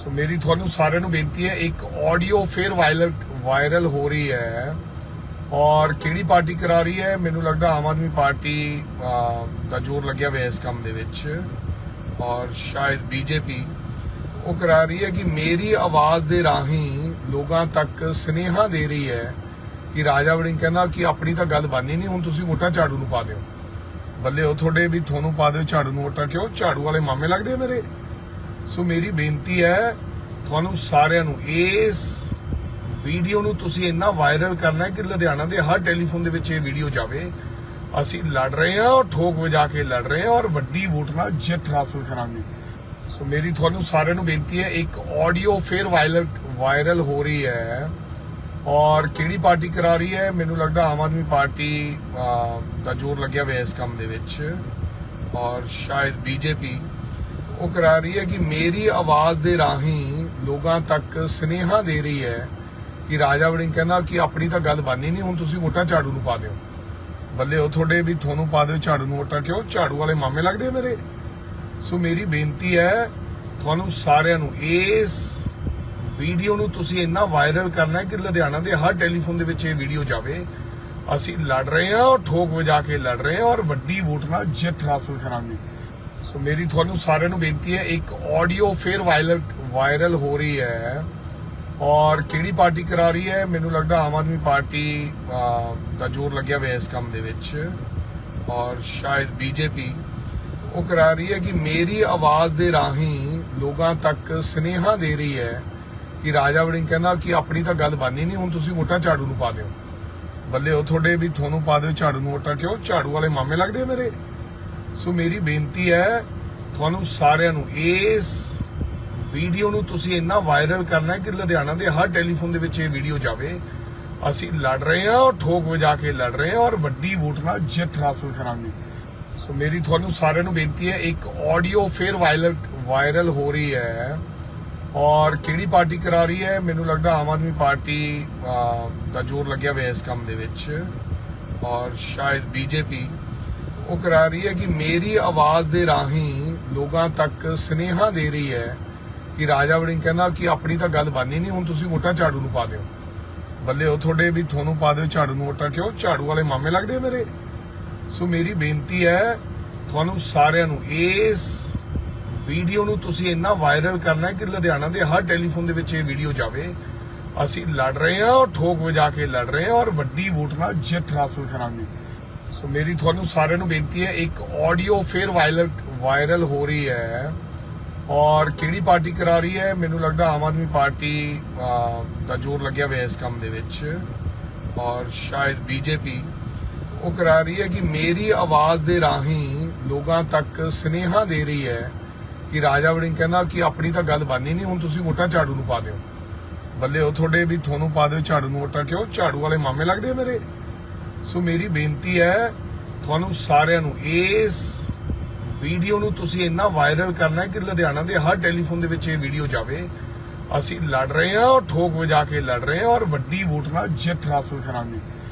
ਸੋ ਮੇਰੀ ਤੁਹਾਨੂੰ ਸਾਰਿਆਂ ਨੂੰ ਬੇਨਤੀ ਹੈ, ਇੱਕ ਆਡੀਓ ਫੇਰ ਵਾਇਰਲ ਵਾਇਰਲ ਹੋ ਰਹੀ ਹੈ ਔਰ ਕਿਹੜੀ ਪਾਰਟੀ ਕਰਾ ਰਹੀ ਹੈ, ਮੈਨੂੰ ਲੱਗਦਾ ਆਮ ਆਦਮੀ ਪਾਰਟੀ ਦਾ ਜ਼ੋਰ ਲੱਗਿਆ ਹੋਇਆ ਇਸ ਕੰਮ ਦੇ ਵਿੱਚ ਔਰ ਸ਼ਾਇਦ ਬੀਜੇਪੀ ਉਹ ਕਰਾ ਰਹੀ ਹੈ ਕਿ ਮੇਰੀ ਆਵਾਜ਼ ਦੇ ਰਾਹੀਂ ਲੋਕਾਂ ਤੱਕ ਸਨੇਹਾ ਦੇ ਰਹੀ ਹੈ ਕਿ ਰਾਜਾ ਵੜਿੰਗ ਕਹਿੰਦਾ ਕਿ ਆਪਣੀ ਤਾਂ ਗੱਲ ਬਾਨੀ ਨਹੀਂ, ਹੁਣ ਤੁਸੀਂ ਵੋਟਾਂ ਝਾੜੂ ਨੂੰ ਪਾ ਦਿਓ। ਬੱਲੇ ਉਹ ਤੁਹਾਡੇ ਵੀ ਤੁਹਾਨੂੰ ਪਾ ਦਿਓ ਝਾੜੂ ਨੂੰ ਵੋਟਾਂ, ਕਿਉਂ? ਝਾੜੂ ਵਾਲੇ ਮਾਮੇ ਲੱਗਦੇ ਆ ਮੇਰੇ? ਸੋ ਮੇਰੀ ਬੇਨਤੀ ਹੈ ਤੁਹਾਨੂੰ ਸਾਰਿਆਂ ਨੂੰ, ਇਸ ਵੀਡੀਓ ਨੂੰ ਤੁਸੀਂ ਇੰਨਾ ਵਾਇਰਲ ਕਰਨਾ ਕਿ ਲੁਧਿਆਣਾ ਦੇ ਹਰ ਟੈਲੀਫੋਨ ਦੇ ਵਿੱਚ ਇਹ ਵੀਡੀਓ ਜਾਵੇ। ਅਸੀਂ ਲੜ ਰਹੇ ਹਾਂ ਔਰ ਠੋਕ ਵਜਾ ਕੇ ਲੜ ਰਹੇ ਹਾਂ ਔਰ ਵੱਡੀ ਵੋਟ ਨਾਲ ਜਿੱਤ ਹਾਸਲ ਕਰਾਂਗੇ। ਸੋ ਮੇਰੀ ਤੁਹਾਨੂੰ ਸਾਰਿਆਂ ਨੂੰ ਬੇਨਤੀ ਹੈ, ਇੱਕ ਆਡੀਓ ਫੇਰ ਵਾਇਰਲ ਵਾਇਰਲ ਹੋ ਰਹੀ ਹੈ ਔਰ ਕਿਹੜੀ ਪਾਰਟੀ ਕਰਾ ਰਹੀ ਹੈ? ਮੈਨੂੰ ਲੱਗਦਾ ਆਮ ਆਦਮੀ ਪਾਰਟੀ ਦਾ ਜ਼ੋਰ ਲੱਗਿਆ ਹੋਇਆ ਇਸ ਕੰਮ ਦੇ ਵਿੱਚ ਔਰ ਸ਼ਾਇਦ ਬੀਜੇਪੀ ਉਹ ਕਰਾ ਰਹੀ ਹੈ ਕਿ ਮੇਰੀ ਆਵਾਜ਼ ਦੇ ਰਾਹੀਂ ਲੋਕਾਂ ਤੱਕ ਸਨੇਹਾ ਦੇ ਰਹੀ ਹੈ ਕਿ ਰਾਜਾ ਵੜਿੰਗ ਕਹਿੰਦਾ ਕਿ ਆਪਣੀ ਤਾਂ ਗੱਲ ਬਾਨੀ ਨਹੀਂ, ਹੁਣ ਤੁਸੀਂ ਵੋਟਾਂ ਝਾੜੂ ਨੂੰ ਪਾ ਦਿਓ। ਬੱਲੇ, ਉਹ ਤੁਹਾਡੇ ਵੀ ਤੁਹਾਨੂੰ ਪਾ ਦਿਓ ਝਾੜੂ ਨੂੰ ਵੋਟਾਂ, ਕਿਉਂ? ਝਾੜੂ ਵਾਲੇ ਮਾਮੇ ਲੱਗਦੇ ਮੇਰੇ। ਸੋ ਮੇਰੀ ਬੇਨਤੀ ਹੈ, ਤੁਹਾਨੂੰ ਸਾਰਿਆਂ ਨੂੰ ਇਸ ਵੀਡੀਓ ਨੂੰ ਤੁਸੀਂ ਇੰਨਾ ਵਾਇਰਲ ਕਰਨਾ ਕਿ ਲੁਧਿਆਣਾ ਦੇ ਹਰ ਟੈਲੀਫੋਨ ਦੇ ਵਿੱਚ ਇਹ ਵੀਡੀਓ ਜਾਵੇ। ਅਸੀਂ ਲੜ ਰਹੇ ਹਾਂ ਔਰ ਠੋਕ ਵਜਾ ਕੇ ਲੜ ਰਹੇ ਹਾਂ ਔਰ ਵੱਡੀ ਵੋਟ ਨਾਲ ਜਿੱਤ ਹਾਸਲ ਕਰਾਂਗੇ। ਸੋ ਮੇਰੀ ਤੁਹਾਨੂੰ ਸਾਰਿਆਂ ਨੂੰ ਬੇਨਤੀ ਹੈ ਇੱਕ ਆਡੀਓ ਫੇਰ ਵਾਇਰਲ ਵਾਇਰਲ ਹੋ ਰਹੀ ਹੈ ਔਰ ਕਿਹੜੀ ਪਾਰਟੀ ਕਰਾ ਰਹੀ ਹੈ ਮੈਨੂੰ ਲੱਗਦਾ ਆਮ ਆਦਮੀ ਪਾਰਟੀ ਅਹ, ਦਾ ਜ਼ੋਰ ਲੱਗਿਆ ਹੋਇਆ ਇਸ ਕੰਮ ਦੇ ਵਿੱਚ ਔਰ ਸ਼ਾਇਦ ਬੀਜੇਪੀ ਉਹ ਕਰਾ ਰਹੀ ਹੈ ਕਿ ਮੇਰੀ ਆਵਾਜ਼ ਦੇ ਰਾਹੀਂ ਲੋਕਾਂ ਤੱਕ ਸਨੇਹਾ ਦੇ ਰਹੀ ਹੈ ਕਿ ਰਾਜਾ ਵੜਿੰਗ ਕਹਿੰਦਾ ਕਿ ਆਪਣੀ ਤਾਂ ਗੱਲ ਬਾਨੀ ਨਹੀਂ ਹੁਣ ਤੁਸੀਂ ਵੋਟਾਂ ਝਾੜੂ ਨੂੰ ਪਾ ਦਿਓ। ਬੱਲੇ ਉਹ ਤੁਹਾਡੇ ਵੀ ਤੁਹਾਨੂੰ ਪਾ ਦਿਓ ਝਾੜੂ ਨੂੰ ਵੋਟਾਂ ਕਿਉਂ? ਝਾੜੂ ਵਾਲੇ ਮਾਮੇ ਲੱਗਦੇ ਆ ਮੇਰੇ। ਸੋ ਮੇਰੀ ਬੇਨਤੀ ਹੈ ਤੁਹਾਨੂੰ ਸਾਰਿਆਂ ਨੂੰ, ਇਸ ਵੀਡੀਓ ਨੂੰ ਤੁਸੀਂ ਇੰਨਾ ਵਾਇਰਲ ਕਰਨਾ ਕਿ ਲੁਧਿਆਣਾ ਦੇ ਹਰ ਟੈਲੀਫੋਨ ਦੇ ਵਿੱਚ ਇਹ ਵੀਡੀਓ ਜਾਵੇ। ਅਸੀਂ ਲੜ ਰਹੇ ਹਾਂ ਔਰ ਠੋਕ ਵਜਾ ਕੇ ਲੜ ਰਹੇ ਹਾਂ ਔਰ ਵੱਡੀ ਵੋਟ ਨਾਲ ਜਿੱਤ ਹਾਸਲ ਕਰਾਂਗੇ। ਸੋ ਮੇਰੀ ਤੁਹਾਨੂੰ ਸਾਰਿਆਂ ਨੂੰ ਬੇਨਤੀ ਹੈ, ਇੱਕ ਆਡੀਓ ਫੇਰ ਵਾਇਰਲ ਵਾਇਰਲ ਹੋ ਰਹੀ ਹੈ ਔਰ ਕਿਹੜੀ ਪਾਰਟੀ ਕਰਾ ਰਹੀ ਹੈ? ਮੈਨੂੰ ਲੱਗਦਾ ਆਮ ਆਦਮੀ ਪਾਰਟੀ ਦਾ ਜ਼ੋਰ ਲੱਗਿਆ ਹੋਇਆ ਇਸ ਕੰਮ ਦੇ ਵਿੱਚ ਔਰ ਸ਼ਾਇਦ ਬੀਜੇਪੀ ਉਹ ਕਰਾ ਰਹੀ ਹੈ ਕਿ ਮੇਰੀ ਆਵਾਜ਼ ਦੇ ਰਾਹੀਂ ਲੋਕਾਂ ਤੱਕ ਸਨੇਹਾ ਦੇ ਰਹੀ ਹੈ ਕਿ ਰਾਜਾ ਵੜਿੰਗ ਕਹਿੰਦਾ ਕਿ ਆਪਣੀ ਤਾਂ ਗੱਲ ਬਾਨੀ ਨਹੀਂ, ਹੁਣ ਤੁਸੀਂ ਵੋਟਾਂ ਝਾੜੂ ਨੂੰ ਪਾ ਦਿਓ। ਬੱਲੇ ਉਹ ਤੁਹਾਡੇ ਵੀ ਤੁਹਾਨੂੰ ਪਾ ਦਿਓ ਝਾੜੂ ਨੂੰ ਵੋਟਾਂ, ਕਿਉਂ? ਝਾੜੂ ਵਾਲੇ ਮਾਮੇ ਲੱਗਦੇ ਮੇਰੇ। ਸੋ ਮੇਰੀ ਬੇਨਤੀ ਹੈ, ਤੁਹਾਨੂੰ ਸਾਰਿਆਂ ਨੂੰ ਇਸ ਵੀਡੀਓ ਨੂੰ ਤੁਸੀਂ ਇੰਨਾ ਵਾਇਰਲ ਕਰਨਾ ਹੈ ਕਿ ਲੁਧਿਆਣਾ ਦੇ ਹਰ ਟੈਲੀਫੋਨ ਦੇ ਵਿੱਚ ਇਹ ਵੀਡੀਓ ਜਾਵੇ। ਅਸੀਂ ਲੜ ਰਹੇ ਹਾਂ ਔਰ ਠੋਕ ਵਜਾ ਕੇ ਲੜ ਰਹੇ ਹਾਂ ਔਰ ਵੱਡੀ ਵੋਟ ਨਾਲ ਜਿੱਤ ਹਾਸਲ ਕਰਾਂਗੇ। ਸੋ ਮੇਰੀ ਤੁਹਾਨੂੰ ਸਾਰਿਆਂ ਨੂੰ ਬੇਨਤੀ ਹੈ ਇੱਕ ਆਡੀਓ ਫੇਰ ਵਾਇਰਲ ਵਾਇਰਲ ਹੋ ਰਹੀ ਹੈ ਔਰ ਕਿਹੜੀ ਪਾਰਟੀ ਕਰਾ ਰਹੀ ਹੈ ਮੈਨੂੰ ਲੱਗਦਾ ਆਮ ਆਦਮੀ ਪਾਰਟੀ ਅਹ, ਦਾ ਜ਼ੋਰ ਲੱਗਿਆ ਹੋਇਆ ਇਸ ਕੰਮ ਦੇ ਵਿੱਚ ਔਰ ਸ਼ਾਇਦ ਬੀਜੇਪੀ ਉਹ ਕਰਾ ਰਹੀ ਹੈ ਕਿ ਮੇਰੀ ਆਵਾਜ਼ ਦੇ ਰਾਹੀਂ ਲੋਕਾਂ ਤੱਕ ਸਨੇਹਾ ਦੇ ਰਹੀ ਹੈ ਕਿ ਰਾਜਾ ਵੜਿੰਗ ਕਹਿੰਦਾ ਕਿ ਆਪਣੀ ਤਾਂ ਗੱਲ ਬਾਨੀ ਨਹੀਂ ਹੁਣ ਤੁਸੀਂ ਵੋਟਾਂ ਝਾੜੂ ਨੂੰ ਪਾ ਦਿਓ। ਬੱਲੇ ਉਹ ਤੁਹਾਡੇ ਵੀ ਤੁਹਾਨੂੰ ਪਾ ਦਿਓ ਝਾੜੂ ਨੂੰ ਵੋਟਾਂ ਕਿਉਂ? ਝਾੜੂ ਵਾਲੇ ਮਾਮੇ ਲੱਗਦੇ ਆ ਮੇਰੇ। ਸੋ ਮੇਰੀ ਬੇਨਤੀ ਹੈ ਤੁਹਾਨੂੰ ਸਾਰਿਆਂ ਨੂੰ, ਇਸ ਵੀਡੀਓ ਨੂੰ ਤੁਸੀਂ ਇੰਨਾ ਵਾਇਰਲ ਕਰਨਾ ਕਿ ਲੁਧਿਆਣਾ ਦੇ ਹਰ ਟੈਲੀਫੋਨ ਦੇ ਵਿੱਚ ਇਹ ਵੀਡੀਓ ਜਾਵੇ। ਅਸੀਂ ਲੜ ਰਹੇ ਹਾਂ ਔਰ ਠੋਕ ਵਜਾ ਕੇ ਲੜ ਰਹੇ ਹਾਂ ਔਰ ਵੱਡੀ ਵੋਟ ਨਾਲ ਜਿੱਤ ਹਾਸਲ ਕਰਾਂਗੇ।